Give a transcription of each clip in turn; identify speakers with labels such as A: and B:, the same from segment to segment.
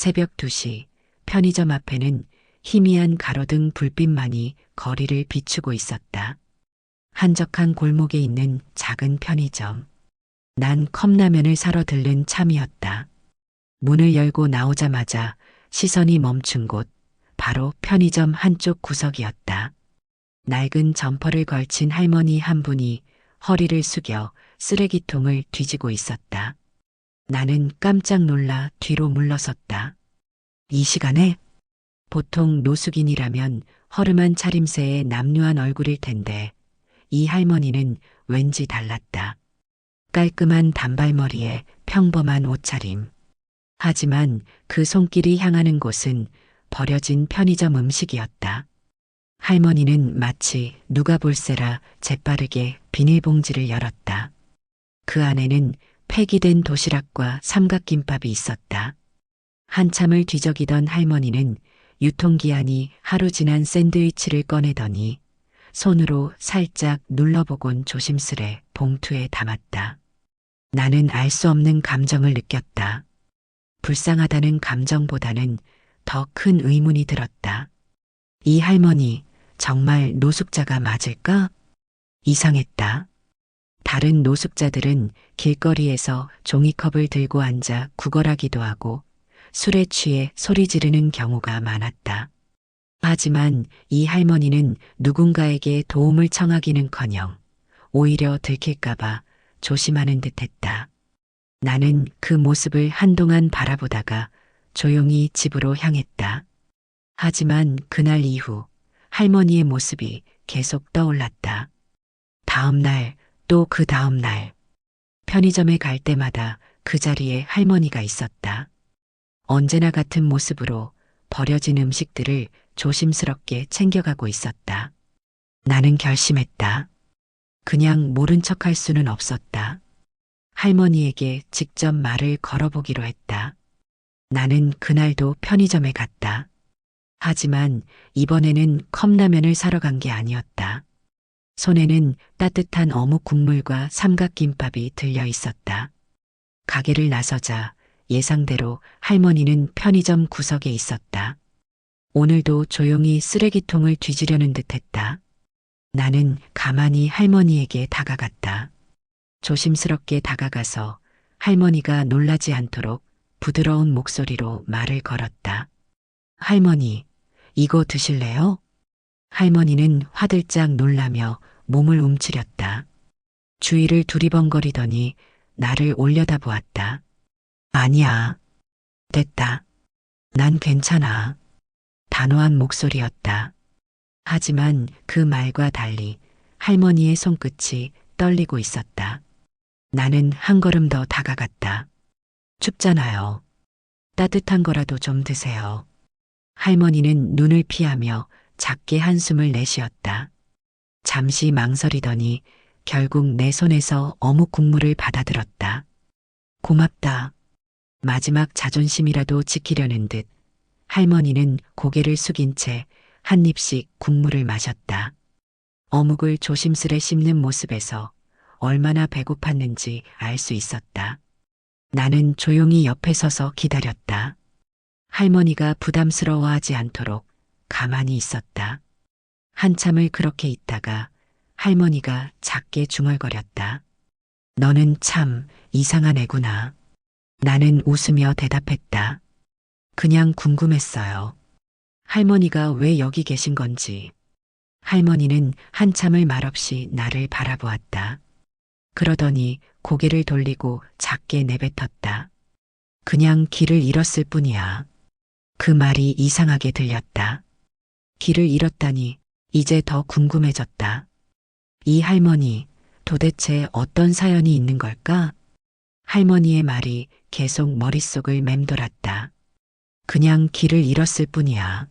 A: 새벽 2시 편의점 앞에는 희미한 가로등 불빛만이 거리를 비추고 있었다. 한적한 골목에 있는 작은 편의점. 난 컵라면을 사러 들른 참이었다. 문을 열고 나오자마자 시선이 멈춘 곳, 바로 편의점 한쪽 구석이었다. 낡은 점퍼를 걸친 할머니 한 분이 허리를 숙여 쓰레기통을 뒤지고 있었다. 나는 깜짝 놀라 뒤로 물러섰다. 이 시간에 보통 노숙인이라면 허름한 차림새의 남루한 얼굴일 텐데 이 할머니는 왠지 달랐다. 깔끔한 단발머리에 평범한 옷차림. 하지만 그 손길이 향하는 곳은 버려진 편의점 음식이었다. 할머니는 마치 누가 볼세라 재빠르게 비닐봉지를 열었다. 그 안에는 폐기된 도시락과 삼각김밥이 있었다. 한참을 뒤적이던 할머니는 유통기한이 하루 지난 샌드위치를 꺼내더니 손으로 살짝 눌러보곤 조심스레 봉투에 담았다. 나는 알 수 없는 감정을 느꼈다. 불쌍하다는 감정보다는 더 큰 의문이 들었다. 이 할머니 정말 노숙자가 맞을까? 이상했다. 다른 노숙자들은 길거리에서 종이컵을 들고 앉아 구걸하기도 하고 술에 취해 소리 지르는 경우가 많았다. 하지만 이 할머니는 누군가에게 도움을 청하기는커녕 오히려 들킬까봐 조심하는 듯 했다. 나는 그 모습을 한동안 바라보다가 조용히 집으로 향했다. 하지만 그날 이후 할머니의 모습이 계속 떠올랐다. 다음 날, 또 그 다음 날. 편의점에 갈 때마다 그 자리에 할머니가 있었다. 언제나 같은 모습으로 버려진 음식들을 조심스럽게 챙겨가고 있었다. 나는 결심했다. 그냥 모른 척 할 수는 없었다. 할머니에게 직접 말을 걸어보기로 했다. 나는 그날도 편의점에 갔다. 하지만 이번에는 컵라면을 사러 간 게 아니었다. 손에는 따뜻한 어묵 국물과 삼각김밥이 들려 있었다. 가게를 나서자 예상대로 할머니는 편의점 구석에 있었다. 오늘도 조용히 쓰레기통을 뒤지려는 듯 했다. 나는 가만히 할머니에게 다가갔다. 조심스럽게 다가가서 할머니가 놀라지 않도록 부드러운 목소리로 말을 걸었다. 할머니, 이거 드실래요? 할머니는 화들짝 놀라며 몸을 움츠렸다. 주위를 두리번거리더니 나를 올려다보았다. 아니야. 됐다. 난 괜찮아. 단호한 목소리였다. 하지만 그 말과 달리 할머니의 손끝이 떨리고 있었다. 나는 한 걸음 더 다가갔다. 춥잖아요. 따뜻한 거라도 좀 드세요. 할머니는 눈을 피하며 작게 한숨을 내쉬었다. 잠시 망설이더니 결국 내 손에서 어묵 국물을 받아들었다. 고맙다. 마지막 자존심이라도 지키려는 듯 할머니는 고개를 숙인 채 한 입씩 국물을 마셨다. 어묵을 조심스레 씹는 모습에서 얼마나 배고팠는지 알 수 있었다. 나는 조용히 옆에 서서 기다렸다. 할머니가 부담스러워하지 않도록 가만히 있었다. 한참을 그렇게 있다가 할머니가 작게 중얼거렸다. 너는 참 이상한 애구나. 나는 웃으며 대답했다. 그냥 궁금했어요. 할머니가 왜 여기 계신 건지. 할머니는 한참을 말없이 나를 바라보았다. 그러더니 고개를 돌리고 작게 내뱉었다. 그냥 길을 잃었을 뿐이야. 그 말이 이상하게 들렸다. 길을 잃었다니 이제 더 궁금해졌다. 이 할머니 도대체 어떤 사연이 있는 걸까? 할머니의 말이 계속 머릿속을 맴돌았다. 그냥 길을 잃었을 뿐이야.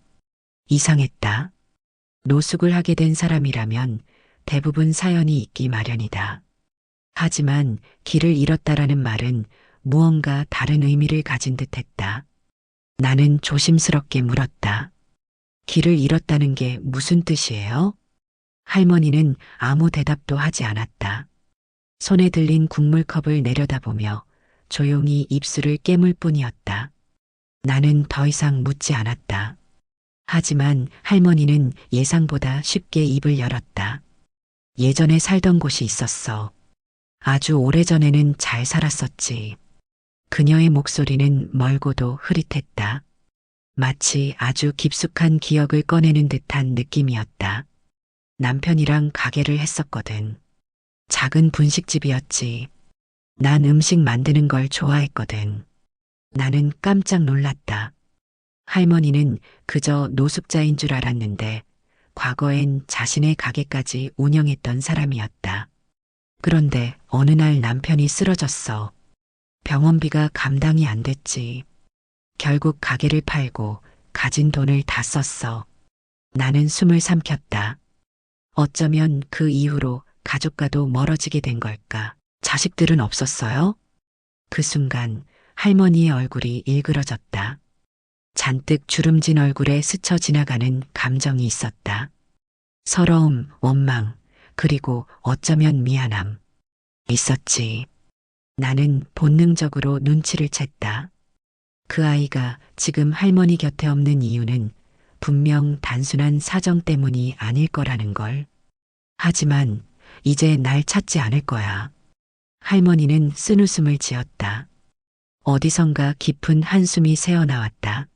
A: 이상했다. 노숙을 하게 된 사람이라면 대부분 사연이 있기 마련이다. 하지만 길을 잃었다라는 말은 무언가 다른 의미를 가진 듯 했다. 나는 조심스럽게 물었다. 길을 잃었다는 게 무슨 뜻이에요? 할머니는 아무 대답도 하지 않았다. 손에 들린 국물컵을 내려다보며 조용히 입술을 깨물 뿐이었다. 나는 더 이상 묻지 않았다. 하지만 할머니는 예상보다 쉽게 입을 열었다. 예전에 살던 곳이 있었어. 아주 오래전에는 잘 살았었지. 그녀의 목소리는 멀고도 흐릿했다. 마치 아주 깊숙한 기억을 꺼내는 듯한 느낌이었다. 남편이랑 가게를 했었거든. 작은 분식집이었지. 난 음식 만드는 걸 좋아했거든. 나는 깜짝 놀랐다. 할머니는 그저 노숙자인 줄 알았는데 과거엔 자신의 가게까지 운영했던 사람이었다. 그런데 어느 날 남편이 쓰러졌어. 병원비가 감당이 안 됐지. 결국 가게를 팔고 가진 돈을 다 썼어. 나는 숨을 삼켰다. 어쩌면 그 이후로 가족과도 멀어지게 된 걸까. 자식들은 없었어요? 그 순간 할머니의 얼굴이 일그러졌다. 잔뜩 주름진 얼굴에 스쳐 지나가는 감정이 있었다. 서러움, 원망, 그리고 어쩌면 미안함. 있었지. 나는 본능적으로 눈치를 챘다. 그 아이가 지금 할머니 곁에 없는 이유는 분명 단순한 사정 때문이 아닐 거라는 걸. 하지만 이제 날 찾지 않을 거야. 할머니는 쓴 웃음을 지었다. 어디선가 깊은 한숨이 새어나왔다.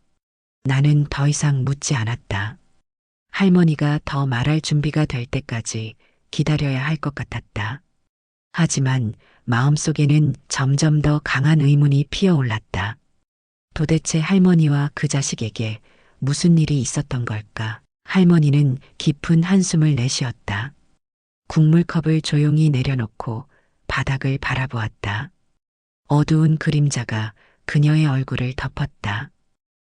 A: 나는 더 이상 묻지 않았다. 할머니가 더 말할 준비가 될 때까지 기다려야 할 것 같았다. 하지만 마음속에는 점점 더 강한 의문이 피어올랐다. 도대체 할머니와 그 자식에게 무슨 일이 있었던 걸까? 할머니는 깊은 한숨을 내쉬었다. 국물컵을 조용히 내려놓고 바닥을 바라보았다. 어두운 그림자가 그녀의 얼굴을 덮었다.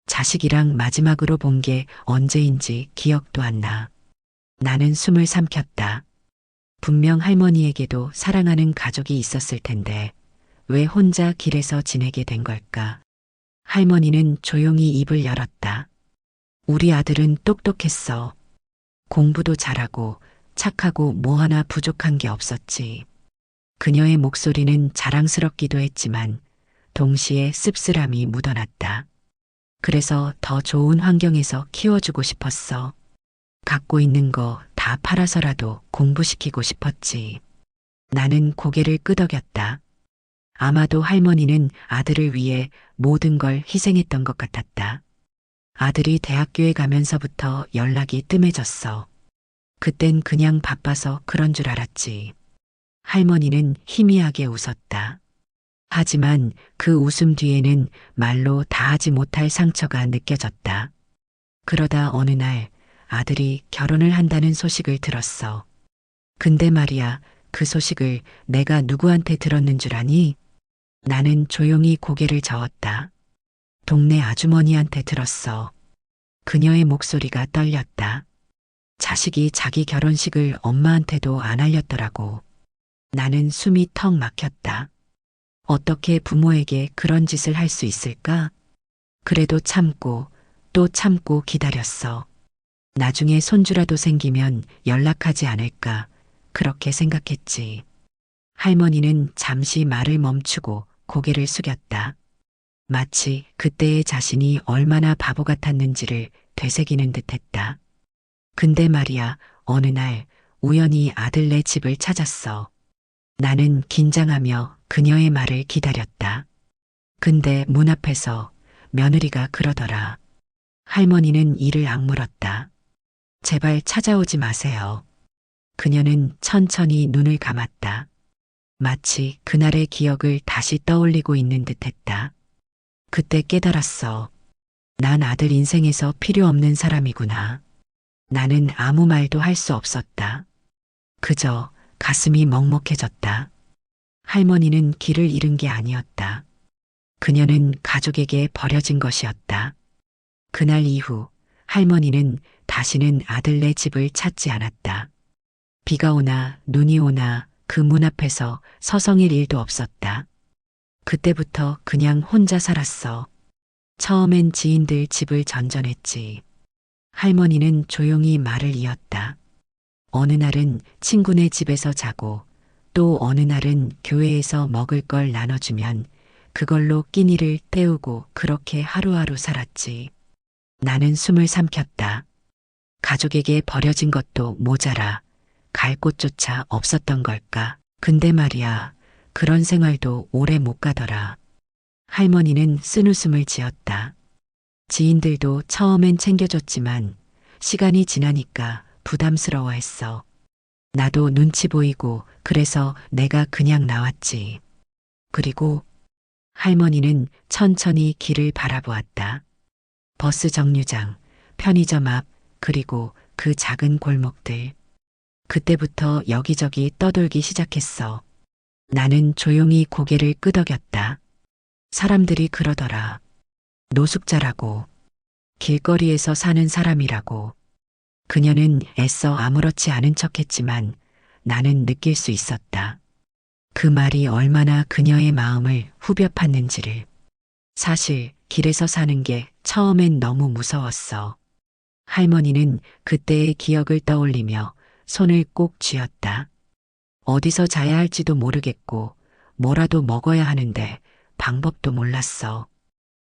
A: 자식이랑 마지막으로 본 게 언제인지 기억도 안 나. 나는 숨을 삼켰다. 분명 할머니에게도 사랑하는 가족이 있었을 텐데 왜 혼자 길에서 지내게 된 걸까? 할머니는 조용히 입을 열었다. 우리 아들은 똑똑했어. 공부도 잘하고 착하고 뭐 하나 부족한 게 없었지. 그녀의 목소리는 자랑스럽기도 했지만 동시에 씁쓸함이 묻어났다. 그래서 더 좋은 환경에서 키워주고 싶었어. 갖고 있는 거 다 팔아서라도 공부시키고 싶었지. 나는 고개를 끄덕였다. 아마도 할머니는 아들을 위해 모든 걸 희생했던 것 같았다. 아들이 대학교에 가면서부터 연락이 뜸해졌어. 그땐 그냥 바빠서 그런 줄 알았지. 할머니는 희미하게 웃었다. 하지만 그 웃음 뒤에는 말로 다하지 못할 상처가 느껴졌다. 그러다 어느 날 아들이 결혼을 한다는 소식을 들었어. 근데 말이야, 그 소식을 내가 누구한테 들었는 줄 아니? 나는 조용히 고개를 저었다. 동네 아주머니한테 들었어. 그녀의 목소리가 떨렸다. 자식이 자기 결혼식을 엄마한테도 안 알렸더라고. 나는 숨이 턱 막혔다. 어떻게 부모에게 그런 짓을 할 수 있을까? 그래도 참고 또 참고 기다렸어. 나중에 손주라도 생기면 연락하지 않을까 그렇게 생각했지. 할머니는 잠시 말을 멈추고 고개를 숙였다. 마치 그때의 자신이 얼마나 바보 같았는지를 되새기는 듯 했다. 근데 말이야, 어느 날 우연히 아들네 집을 찾았어. 나는 긴장하며 그녀의 말을 기다렸다. 근데 문 앞에서 며느리가 그러더라. 할머니는 이를 악물었다. 제발 찾아오지 마세요. 그녀는 천천히 눈을 감았다. 마치 그날의 기억을 다시 떠올리고 있는 듯 했다. 그때 깨달았어. 난 아들 인생에서 필요 없는 사람이구나. 나는 아무 말도 할 수 없었다. 그저 가슴이 먹먹해졌다. 할머니는 길을 잃은 게 아니었다. 그녀는 가족에게 버려진 것이었다. 그날 이후 할머니는 다시는 아들네 집을 찾지 않았다. 비가 오나 눈이 오나 그 문 앞에서 서성일 일도 없었다. 그때부터 그냥 혼자 살았어. 처음엔 지인들 집을 전전했지. 할머니는 조용히 말을 이었다. 어느 날은 친구네 집에서 자고 또 어느 날은 교회에서 먹을 걸 나눠주면 그걸로 끼니를 때우고 그렇게 하루하루 살았지. 나는 숨을 삼켰다. 가족에게 버려진 것도 모자라 갈 곳조차 없었던 걸까. 근데 말이야, 그런 생활도 오래 못 가더라. 할머니는 쓴웃음을 지었다. 지인들도 처음엔 챙겨줬지만 시간이 지나니까 부담스러워 했어. 나도 눈치 보이고 그래서 내가 그냥 나왔지. 그리고 할머니는 천천히 길을 바라보았다. 버스 정류장, 편의점 앞, 그리고 그 작은 골목들. 그때부터 여기저기 떠돌기 시작했어. 나는 조용히 고개를 끄덕였다. 사람들이 그러더라. 노숙자라고. 길거리에서 사는 사람이라고. 그녀는 애써 아무렇지 않은 척 했지만 나는 느낄 수 있었다. 그 말이 얼마나 그녀의 마음을 후벼 팠는지를. 사실 길에서 사는 게 처음엔 너무 무서웠어. 할머니는 그때의 기억을 떠올리며 손을 꼭 쥐었다. 어디서 자야 할지도 모르겠고 뭐라도 먹어야 하는데 방법도 몰랐어.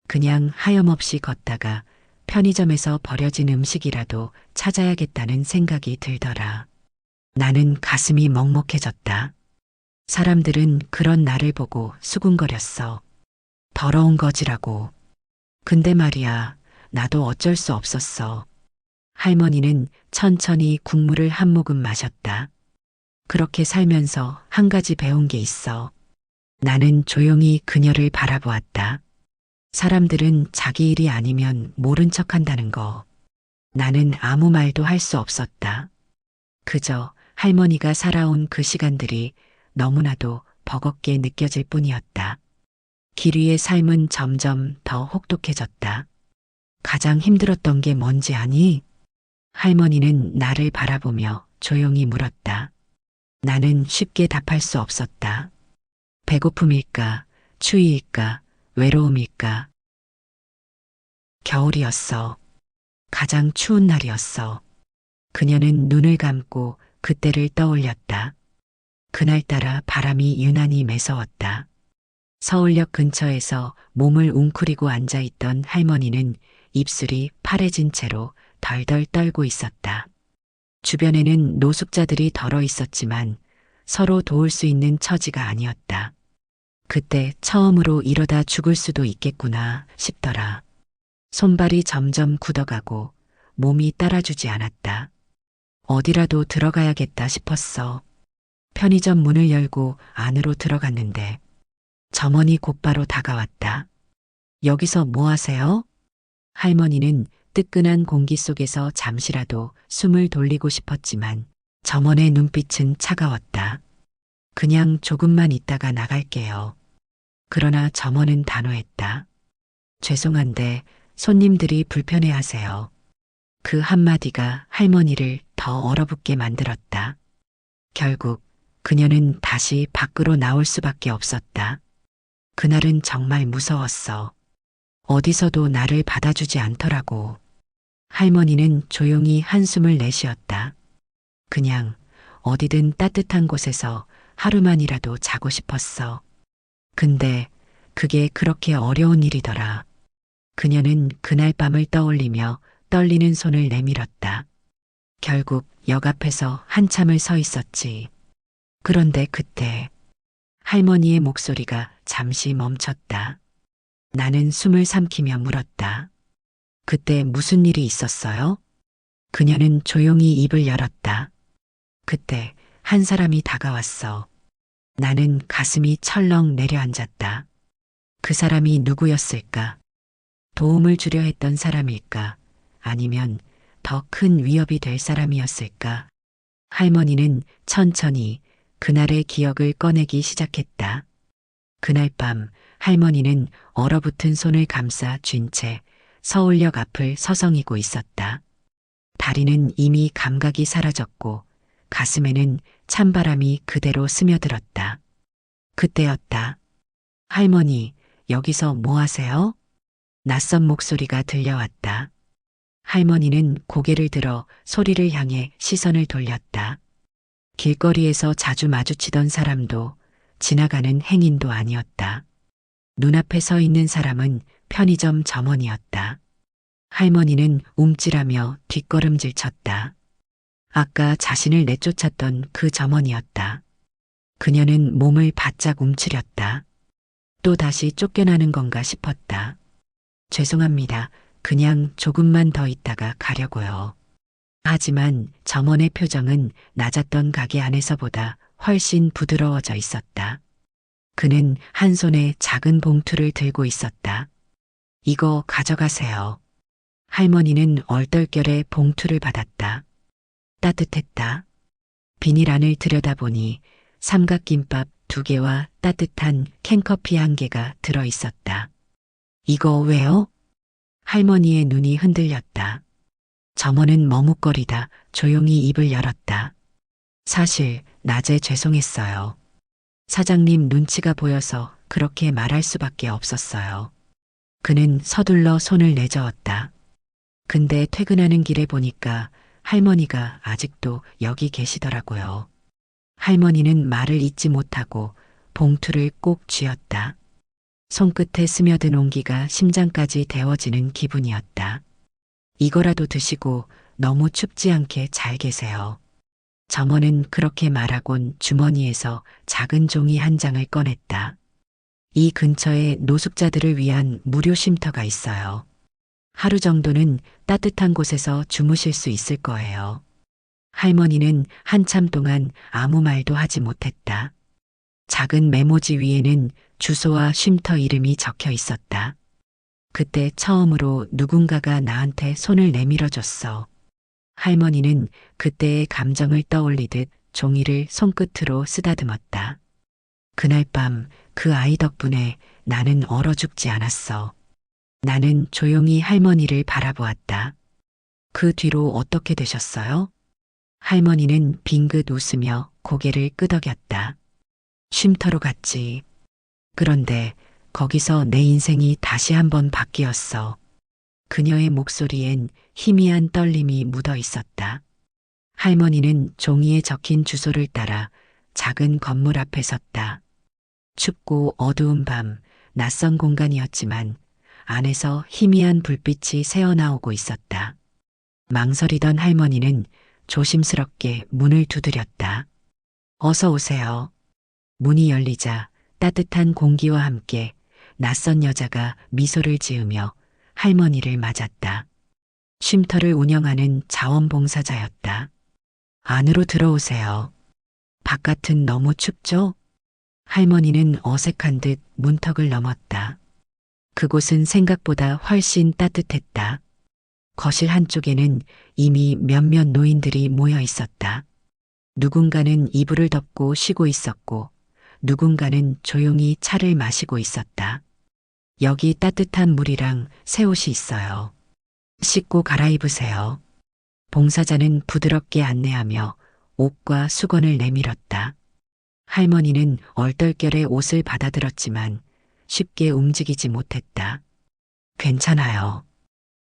A: 그냥 하염없이 걷다가 편의점에서 버려진 음식이라도 찾아야겠다는 생각이 들더라. 나는 가슴이 먹먹해졌다. 사람들은 그런 나를 보고 수군거렸어. 더러운 거지라고. 근데 말이야, 나도 어쩔 수 없었어. 할머니는 천천히 국물을 한 모금 마셨다. 그렇게 살면서 한 가지 배운 게 있어. 나는 조용히 그녀를 바라보았다. 사람들은 자기 일이 아니면 모른 척 한다는 거. 나는 아무 말도 할 수 없었다. 그저 할머니가 살아온 그 시간들이 너무나도 버겁게 느껴질 뿐이었다. 길 위의 삶은 점점 더 혹독해졌다. 가장 힘들었던 게 뭔지 아니? 할머니는 나를 바라보며 조용히 물었다. 나는 쉽게 답할 수 없었다. 배고픔일까, 추위일까, 외로움일까. 겨울이었어. 가장 추운 날이었어. 그녀는 눈을 감고 그때를 떠올렸다. 그날따라 바람이 유난히 매서웠다. 서울역 근처에서 몸을 웅크리고 앉아있던 할머니는 입술이 파래진 채로 덜덜 떨고 있었다. 주변에는 노숙자들이 덜어 있었지만 서로 도울 수 있는 처지가 아니었다. 그때 처음으로 이러다 죽을 수도 있겠구나 싶더라. 손발이 점점 굳어가고 몸이 따라주지 않았다. 어디라도 들어가야겠다 싶었어. 편의점 문을 열고 안으로 들어갔는데 점원이 곧바로 다가왔다. 여기서 뭐 하세요? 할머니는 뜨끈한 공기 속에서 잠시라도 숨을 돌리고 싶었지만 점원의 눈빛은 차가웠다. 그냥 조금만 있다가 나갈게요. 그러나 점원은 단호했다. 죄송한데 손님들이 불편해 하세요. 그 한마디가 할머니를 더 얼어붙게 만들었다. 결국 그녀는 다시 밖으로 나올 수밖에 없었다. 그날은 정말 무서웠어. 어디서도 나를 받아주지 않더라고. 할머니는 조용히 한숨을 내쉬었다. 그냥 어디든 따뜻한 곳에서 하루만이라도 자고 싶었어. 근데 그게 그렇게 어려운 일이더라. 그녀는 그날 밤을 떠올리며 떨리는 손을 내밀었다. 결국 역 앞에서 한참을 서 있었지. 그런데 그때 할머니의 목소리가 잠시 멈췄다. 나는 숨을 삼키며 물었다. 그때 무슨 일이 있었어요? 그녀는 조용히 입을 열었다. 그때 한 사람이 다가왔어. 나는 가슴이 철렁 내려앉았다. 그 사람이 누구였을까? 도움을 주려 했던 사람일까? 아니면 더 큰 위협이 될 사람이었을까? 할머니는 천천히 그날의 기억을 꺼내기 시작했다. 그날 밤 할머니는 얼어붙은 손을 감싸 쥔 채 서울역 앞을 서성이고 있었다. 다리는 이미 감각이 사라졌고 가슴에는 찬바람이 그대로 스며들었다. 그때였다. 할머니, 여기서 뭐 하세요? 낯선 목소리가 들려왔다. 할머니는 고개를 들어 소리를 향해 시선을 돌렸다. 길거리에서 자주 마주치던 사람도 지나가는 행인도 아니었다. 눈앞에 서 있는 사람은 편의점 점원이었다. 할머니는 움찔하며 뒷걸음질 쳤다. 아까 자신을 내쫓았던 그 점원이었다. 그녀는 몸을 바짝 움츠렸다. 또 다시 쫓겨나는 건가 싶었다. 죄송합니다. 그냥 조금만 더 있다가 가려고요. 하지만 점원의 표정은 낮았던 가게 안에서보다 훨씬 부드러워져 있었다. 그는 한 손에 작은 봉투를 들고 있었다. 이거 가져가세요. 할머니는 얼떨결에 봉투를 받았다. 따뜻했다. 비닐 안을 들여다보니 삼각김밥 두 개와 따뜻한 캔커피 한 개가 들어 있었다. 이거 왜요? 할머니의 눈이 흔들렸다. 점원은 머뭇거리다 조용히 입을 열었다. 사실 낮에 죄송했어요. 사장님 눈치가 보여서 그렇게 말할 수밖에 없었어요. 그는 서둘러 손을 내저었다. 근데 퇴근하는 길에 보니까 할머니가 아직도 여기 계시더라고요. 할머니는 말을 잇지 못하고 봉투를 꼭 쥐었다. 손끝에 스며든 온기가 심장까지 데워지는 기분이었다. 이거라도 드시고 너무 춥지 않게 잘 계세요. 점원은 그렇게 말하곤 주머니에서 작은 종이 한 장을 꺼냈다. 이 근처에 노숙자들을 위한 무료 쉼터가 있어요. 하루 정도는 따뜻한 곳에서 주무실 수 있을 거예요. 할머니는 한참 동안 아무 말도 하지 못했다. 작은 메모지 위에는 주소와 쉼터 이름이 적혀 있었다. 그때 처음으로 누군가가 나한테 손을 내밀어 줬어. 할머니는 그때의 감정을 떠올리듯 종이를 손끝으로 쓰다듬었다. 그날 밤 그 아이 덕분에 나는 얼어 죽지 않았어. 나는 조용히 할머니를 바라보았다. 그 뒤로 어떻게 되셨어요? 할머니는 빙긋 웃으며 고개를 끄덕였다. 쉼터로 갔지. 그런데 거기서 내 인생이 다시 한번 바뀌었어. 그녀의 목소리엔 희미한 떨림이 묻어 있었다. 할머니는 종이에 적힌 주소를 따라 작은 건물 앞에 섰다. 춥고 어두운 밤, 낯선 공간이었지만 안에서 희미한 불빛이 새어나오고 있었다. 망설이던 할머니는 조심스럽게 문을 두드렸다. 어서 오세요. 문이 열리자 따뜻한 공기와 함께 낯선 여자가 미소를 지으며 할머니를 맞았다. 쉼터를 운영하는 자원봉사자였다. 안으로 들어오세요. 바깥은 너무 춥죠? 할머니는 어색한 듯 문턱을 넘었다. 그곳은 생각보다 훨씬 따뜻했다. 거실 한쪽에는 이미 몇몇 노인들이 모여 있었다. 누군가는 이불을 덮고 쉬고 있었고, 누군가는 조용히 차를 마시고 있었다. 여기 따뜻한 물이랑 새 옷이 있어요. 씻고 갈아입으세요. 봉사자는 부드럽게 안내하며 옷과 수건을 내밀었다. 할머니는 얼떨결에 옷을 받아들었지만 쉽게 움직이지 못했다. 괜찮아요.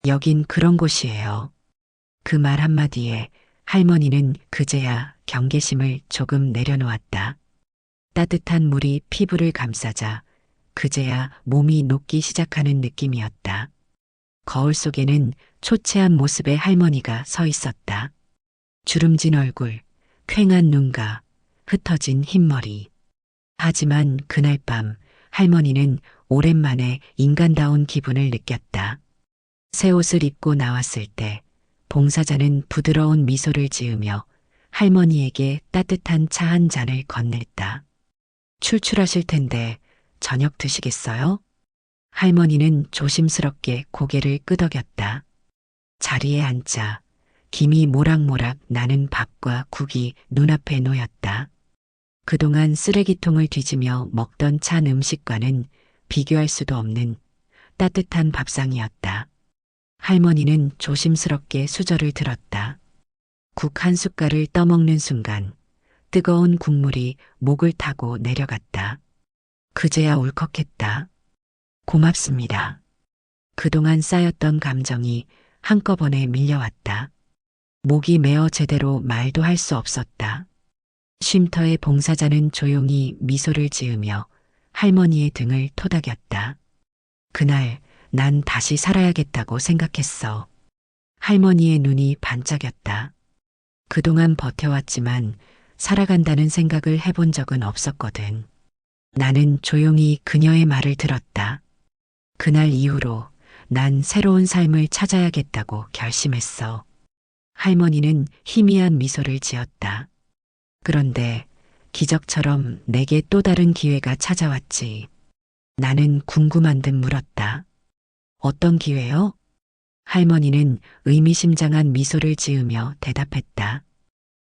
A: 여긴 그런 곳이에요. 그 말 한마디에 할머니는 그제야 경계심을 조금 내려놓았다. 따뜻한 물이 피부를 감싸자 그제야 몸이 녹기 시작하는 느낌이었다. 거울 속에는 초췌한 모습의 할머니가 서 있었다. 주름진 얼굴, 퀭한 눈과 흩어진 흰머리. 하지만 그날 밤 할머니는 오랜만에 인간다운 기분을 느꼈다. 새 옷을 입고 나왔을 때 봉사자는 부드러운 미소를 지으며 할머니에게 따뜻한 차 한 잔을 건넸다. 출출하실 텐데 저녁 드시겠어요? 할머니는 조심스럽게 고개를 끄덕였다. 자리에 앉자 김이 모락모락 나는 밥과 국이 눈앞에 놓였다. 그동안 쓰레기통을 뒤지며 먹던 찬 음식과는 비교할 수도 없는 따뜻한 밥상이었다. 할머니는 조심스럽게 수저를 들었다. 국 한 숟갈을 떠먹는 순간 뜨거운 국물이 목을 타고 내려갔다. 그제야 울컥했다. 고맙습니다. 그동안 쌓였던 감정이 한꺼번에 밀려왔다. 목이 메어 제대로 말도 할 수 없었다. 쉼터의 봉사자는 조용히 미소를 지으며 할머니의 등을 토닥였다. 그날 난 다시 살아야겠다고 생각했어. 할머니의 눈이 반짝였다. 그동안 버텨왔지만 살아간다는 생각을 해본 적은 없었거든. 나는 조용히 그녀의 말을 들었다. 그날 이후로 난 새로운 삶을 찾아야겠다고 결심했어. 할머니는 희미한 미소를 지었다. 그런데 기적처럼 내게 또 다른 기회가 찾아왔지. 나는 궁금한 듯 물었다. 어떤 기회요? 할머니는 의미심장한 미소를 지으며 대답했다.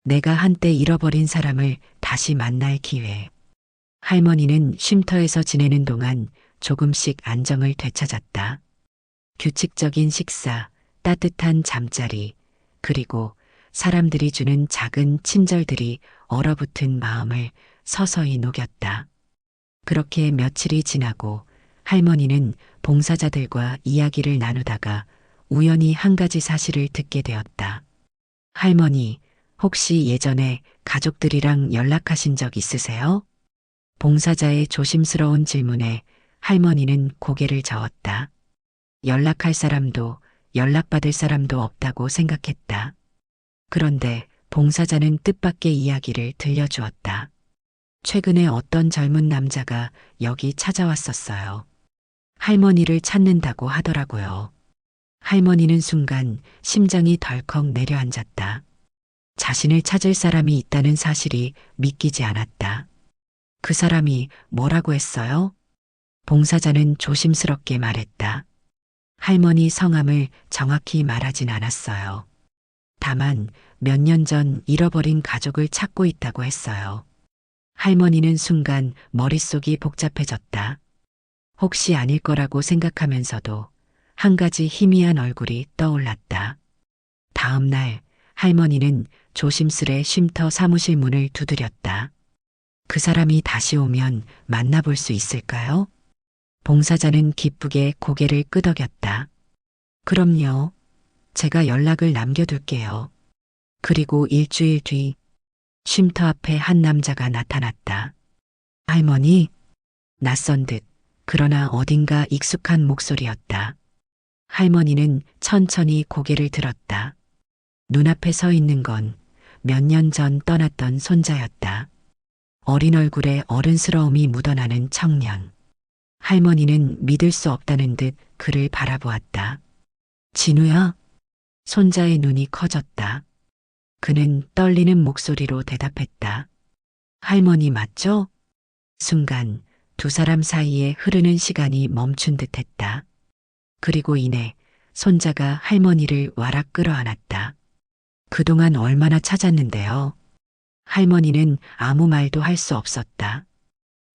A: 내가 한때 잃어버린 사람을 다시 만날 기회. 할머니는 쉼터에서 지내는 동안 조금씩 안정을 되찾았다. 규칙적인 식사, 따뜻한 잠자리, 그리고 사람들이 주는 작은 친절들이 얼어붙은 마음을 서서히 녹였다. 그렇게 며칠이 지나고 할머니는 봉사자들과 이야기를 나누다가 우연히 한 가지 사실을 듣게 되었다. 할머니, 혹시 예전에 가족들이랑 연락하신 적 있으세요? 봉사자의 조심스러운 질문에 할머니는 고개를 저었다. 연락할 사람도 연락받을 사람도 없다고 생각했다. 그런데 봉사자는 뜻밖의 이야기를 들려주었다. 최근에 어떤 젊은 남자가 여기 찾아왔었어요. 할머니를 찾는다고 하더라고요. 할머니는 순간 심장이 덜컥 내려앉았다. 자신을 찾을 사람이 있다는 사실이 믿기지 않았다. 그 사람이 뭐라고 했어요? 봉사자는 조심스럽게 말했다. 할머니 성함을 정확히 말하진 않았어요. 다만 몇 년 전 잃어버린 가족을 찾고 있다고 했어요. 할머니는 순간 머릿속이 복잡해졌다. 혹시 아닐 거라고 생각하면서도 한 가지 희미한 얼굴이 떠올랐다. 다음 날 할머니는 조심스레 쉼터 사무실 문을 두드렸다. 그 사람이 다시 오면 만나볼 수 있을까요? 봉사자는 기쁘게 고개를 끄덕였다. 그럼요. 제가 연락을 남겨둘게요. 그리고 일주일 뒤 쉼터 앞에 한 남자가 나타났다. 할머니? 낯선 듯 그러나 어딘가 익숙한 목소리였다. 할머니는 천천히 고개를 들었다. 눈앞에 서 있는 건 몇 년 전 떠났던 손자였다. 어린 얼굴에 어른스러움이 묻어나는 청년. 할머니는 믿을 수 없다는 듯 그를 바라보았다. 진우야? 손자의 눈이 커졌다. 그는 떨리는 목소리로 대답했다. 할머니 맞죠? 순간 두 사람 사이에 흐르는 시간이 멈춘 듯 했다. 그리고 이내 손자가 할머니를 와락 끌어안았다. 그동안 얼마나 찾았는데요. 할머니는 아무 말도 할 수 없었다.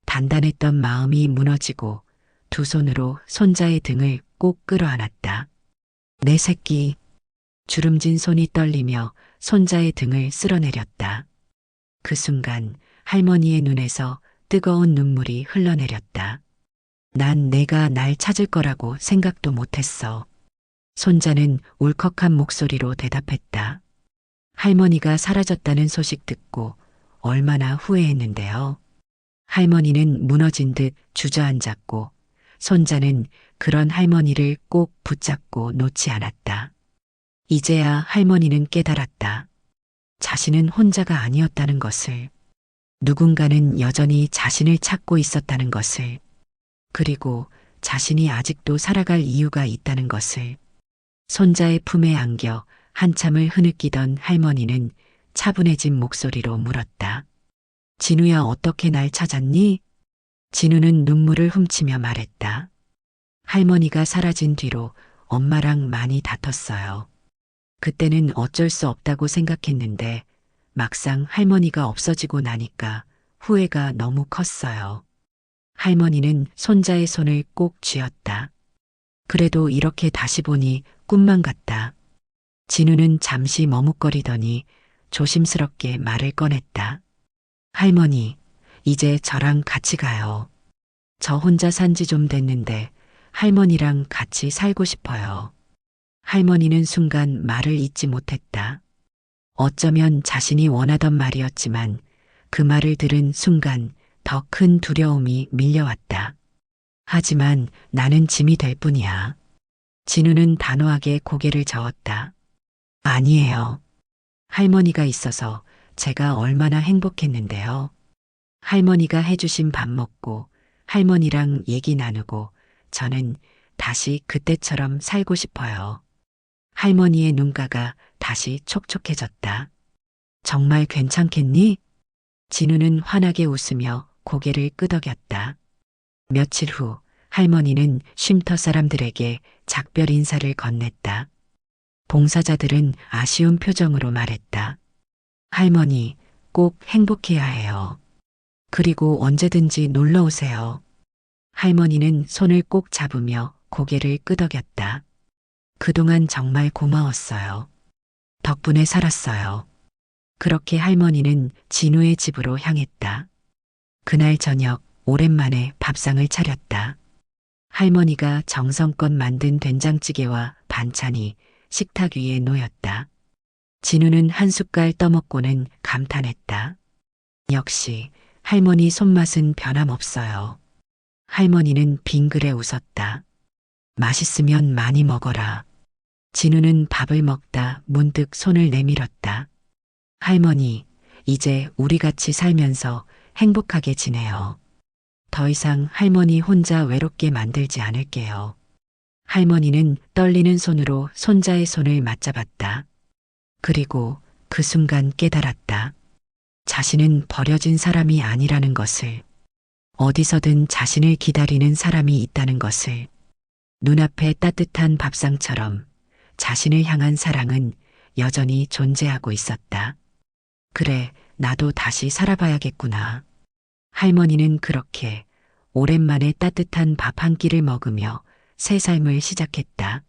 A: 단단했던 마음이 무너지고 두 손으로 손자의 등을 꼭 끌어안았다. 내 새끼. 주름진 손이 떨리며 손자의 등을 쓸어내렸다. 그 순간 할머니의 눈에서 뜨거운 눈물이 흘러내렸다. 난 내가 날 찾을 거라고 생각도 못했어. 손자는 울컥한 목소리로 대답했다. 할머니가 사라졌다는 소식 듣고 얼마나 후회했는데요. 할머니는 무너진 듯 주저앉았고 손자는 그런 할머니를 꼭 붙잡고 놓지 않았다. 이제야 할머니는 깨달았다. 자신은 혼자가 아니었다는 것을. 누군가는 여전히 자신을 찾고 있었다는 것을. 그리고 자신이 아직도 살아갈 이유가 있다는 것을. 손자의 품에 안겨 한참을 흐느끼던 할머니는 차분해진 목소리로 물었다. 진우야 어떻게 날 찾았니? 진우는 눈물을 훔치며 말했다. 할머니가 사라진 뒤로 엄마랑 많이 다퉜어요. 그때는 어쩔 수 없다고 생각했는데 막상 할머니가 없어지고 나니까 후회가 너무 컸어요. 할머니는 손자의 손을 꼭 쥐었다. 그래도 이렇게 다시 보니 꿈만 같다. 진우는 잠시 머뭇거리더니 조심스럽게 말을 꺼냈다. 할머니, 이제 저랑 같이 가요. 저 혼자 산 지 좀 됐는데 할머니랑 같이 살고 싶어요. 할머니는 순간 말을 잇지 못했다. 어쩌면 자신이 원하던 말이었지만 그 말을 들은 순간 더 큰 두려움이 밀려왔다. 하지만 나는 짐이 될 뿐이야. 진우는 단호하게 고개를 저었다. 아니에요. 할머니가 있어서 제가 얼마나 행복했는데요. 할머니가 해주신 밥 먹고 할머니랑 얘기 나누고 저는 다시 그때처럼 살고 싶어요. 할머니의 눈가가 다시 촉촉해졌다. 정말 괜찮겠니? 진우는 환하게 웃으며 고개를 끄덕였다. 며칠 후 할머니는 쉼터 사람들에게 작별 인사를 건넸다. 봉사자들은 아쉬운 표정으로 말했다. 할머니, 꼭 행복해야 해요. 그리고 언제든지 놀러 오세요. 할머니는 손을 꼭 잡으며 고개를 끄덕였다. 그동안 정말 고마웠어요. 덕분에 살았어요. 그렇게 할머니는 진우의 집으로 향했다. 그날 저녁 오랜만에 밥상을 차렸다. 할머니가 정성껏 만든 된장찌개와 반찬이 식탁 위에 놓였다. 진우는 한 숟갈 떠먹고는 감탄했다. 역시 할머니 손맛은 변함없어요. 할머니는 빙그레 웃었다. 맛있으면 많이 먹어라. 진우는 밥을 먹다 문득 손을 내밀었다. 할머니, 이제 우리 같이 살면서 행복하게 지내요. 더 이상 할머니 혼자 외롭게 만들지 않을게요. 할머니는 떨리는 손으로 손자의 손을 맞잡았다. 그리고 그 순간 깨달았다. 자신은 버려진 사람이 아니라는 것을, 어디서든 자신을 기다리는 사람이 있다는 것을, 눈앞에 따뜻한 밥상처럼 자신을 향한 사랑은 여전히 존재하고 있었다. 그래, 나도 다시 살아봐야겠구나. 할머니는 그렇게 오랜만에 따뜻한 밥 한 끼를 먹으며 새 삶을 시작했다.